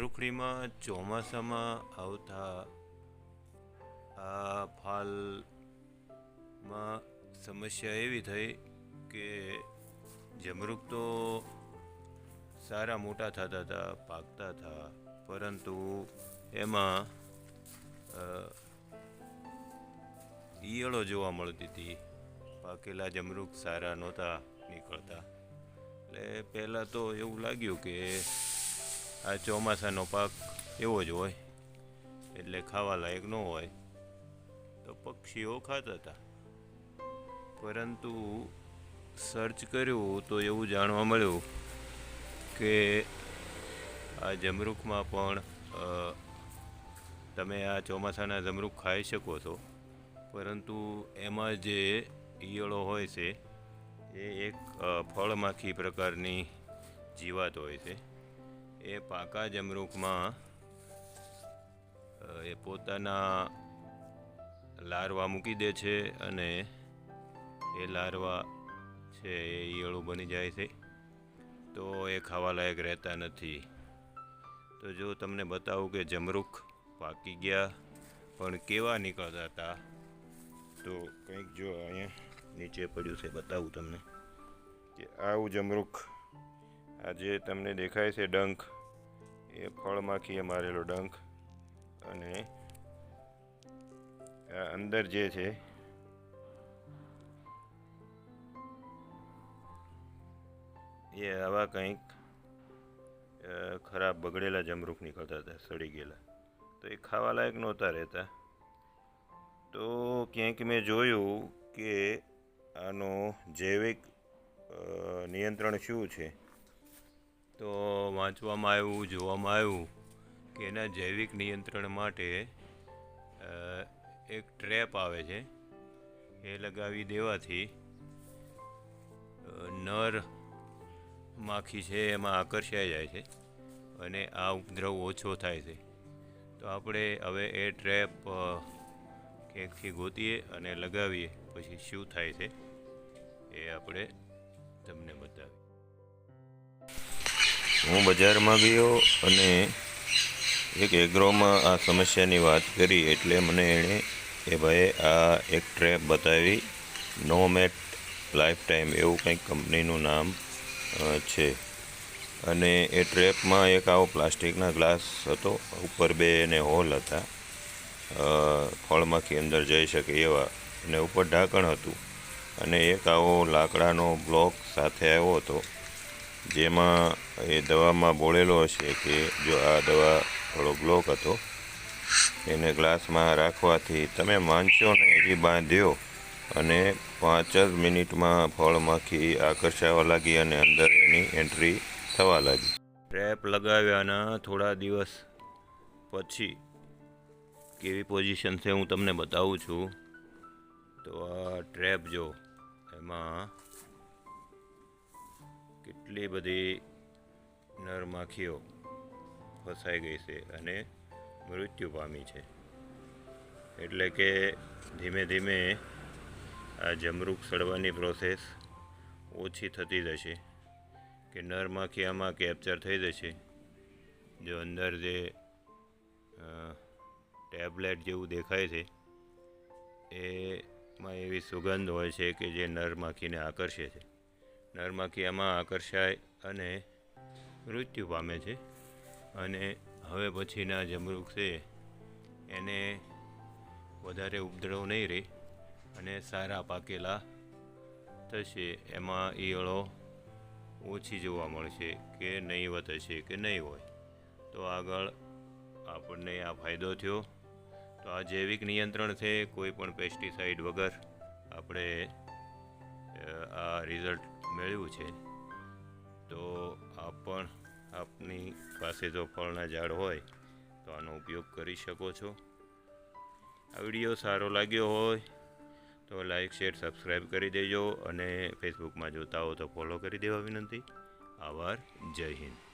રૂખડીમાં ચોમાસામાં આવતા આ ફાલમાં સમસ્યા એવી થઈ કે જમરૂખ તો સારા મોટા થતા હતા, પાકતા હતા, પરંતુ એમાં ઈયળો જોવા મળતી હતી. પાકેલા જમરૂખ સારા નહોતા નીકળતા. એટલે પહેલાં તો એવું લાગ્યું કે આ ચોમાસાનો પાક એવો જ હોય. એટલે ખાવા લાયક ન હોય. તો પક્ષીઓ ખાતા હતા. પરંતુ સર્ચ કર્યું તો એવું જાણવા મળ્યું કે આ જમરૂખમાં પણ તમે આ ચોમાસાના જમરૂખ ખાઈ શકો છો. પરંતુ એમાં જે ઈયળો હોય છે, એ એક ફળમાખી પ્રકારની જીવાત હોય છે. એ પાકા જમરૂખમાં એ પોતાના લાર્વા મૂકી દે છે અને એ લારવા છે એ ઈયળું બની જાય છે. તો એ ખાવાલાયક રહેતા નથી. તો જો તમને બતાવું કે જમરૂખ પાકી ગયા, પણ કેવા નીકળતા હતા, તો કંઈક જો અહીંયા નીચે પડ્યું છે, બતાવું તમને કે આવું જમરૂખ આ જે તમને દેખાય છે ડંખ. એ ફળમાખીએ મારેલો ડંખ અને અંદર જે છે, એ આવા કંઈક ખરાબ બગડેલા જમરૂખ નીકળતા હતા, સડી ગયેલા. તો એ ખાવા લાયક નહોતા રહેતા. તો ક્યાંક મેં જોયું કે આનો જૈવિક નિયંત્રણ શું છે? તો વાંચવામાં આવ્યું, જોવામાં આવ્યું કે એના જૈવિક નિયંત્રણ માટે એક ટ્રેપ આવે છે. એ લગાવી દેવાથી નર માખી છે એમાં આકર્ષાઈ જાય છે અને આ ઉપદ્રવ ઓછો થાય છે. તો આપણે હવે એ ટ્રેપ ક્યાંકથી ગોતીએ અને લગાવીએ, પછી શું થાય છે એ આપણે તમને બતાવીએ. હું બજારમાં ગયો અને એક એગ્રોમાં આ સમસ્યાની વાત કરી એટલે મને એણે એ ભાઈએ આ એક ટ્રેપ બતાવી. નોમેટ લાઈફ ટાઈમ એવું કંઈક કંપનીનું નામ છે. અને એ ટ્રેપમાં એક આવો પ્લાસ્ટિકના ગ્લાસ હતો, ઉપર બે એને હોલ હતા. ફળમાંથી અંદર જઈ શકે એવા. અને ઉપર ઢાંકણ હતું. અને એક આવો લાકડાનો બ્લોક સાથે આવ્યો હતો. જેમાં એ દવામાં બોળેલો હશે કે જો આ દવા થોડો બ્લોક હતો, એને ગ્લાસમાં રાખવાથી તમે માનશો ને એવી બાંધ્યો અને પાંચ જ મિનિટમાં ફળમાંથી આકર્ષાવા લાગી અને અંદર એની એન્ટ્રી થવા લાગી. ટ્રેપ લગાવ્યાના થોડા દિવસ પછી કેવી પોઝિશન છે હું તમને બતાવું છું. તો આ ટ્રેપ જો, એમાં કેટલી બધી નર માખીઓ ફસાઈ ગઈ છે અને મૃત્યુ પામી છે. એટલે કે ધીમે ધીમે આ જમરૂક સડવાની પ્રોસેસ ઓછી થતી જશે કે નર આમાં કેપ્ચર થઈ જશે. જો અંદર જે ટેબ્લેટ જેવું દેખાય છે, એમાં એવી સુગંધ હોય છે કે જે નર માખીને આકર્ષે છે. નર આકર્ષાય અને મૃત્યુ પામે છે. અને હવે પછીના જમરૂક છે, એને વધારે ઉપદ્રવ નહીં રહે અને સારા પાકેલા થશે. એમાં ઈયળો ઓછી જોવા મળશે કે નહીવત હશે કે નહીં હોય. તો આગળ આપણને આ ફાયદો થયો. તો આ જૈવિક નિયંત્રણ છે, કોઈ પણ પેસ્ટિસાઇડ વગર આપણે આ રિઝલ્ટ મેળવ્યું છે, તો આપ પણ આપની પાસે જો ફળના ઝાડ હોય, તો આનો ઉપયોગ કરી શકો છો. આ વીડિયો સારો લાગ્યો હોય, તો લાઈક, શેર, સબસ્ક્રાઈબ કરી દેજો અને ફેસબુકમાં જોતા હો તો ફોલો કરી દેવા વિનંતી. આભાર, જય હિન્દ.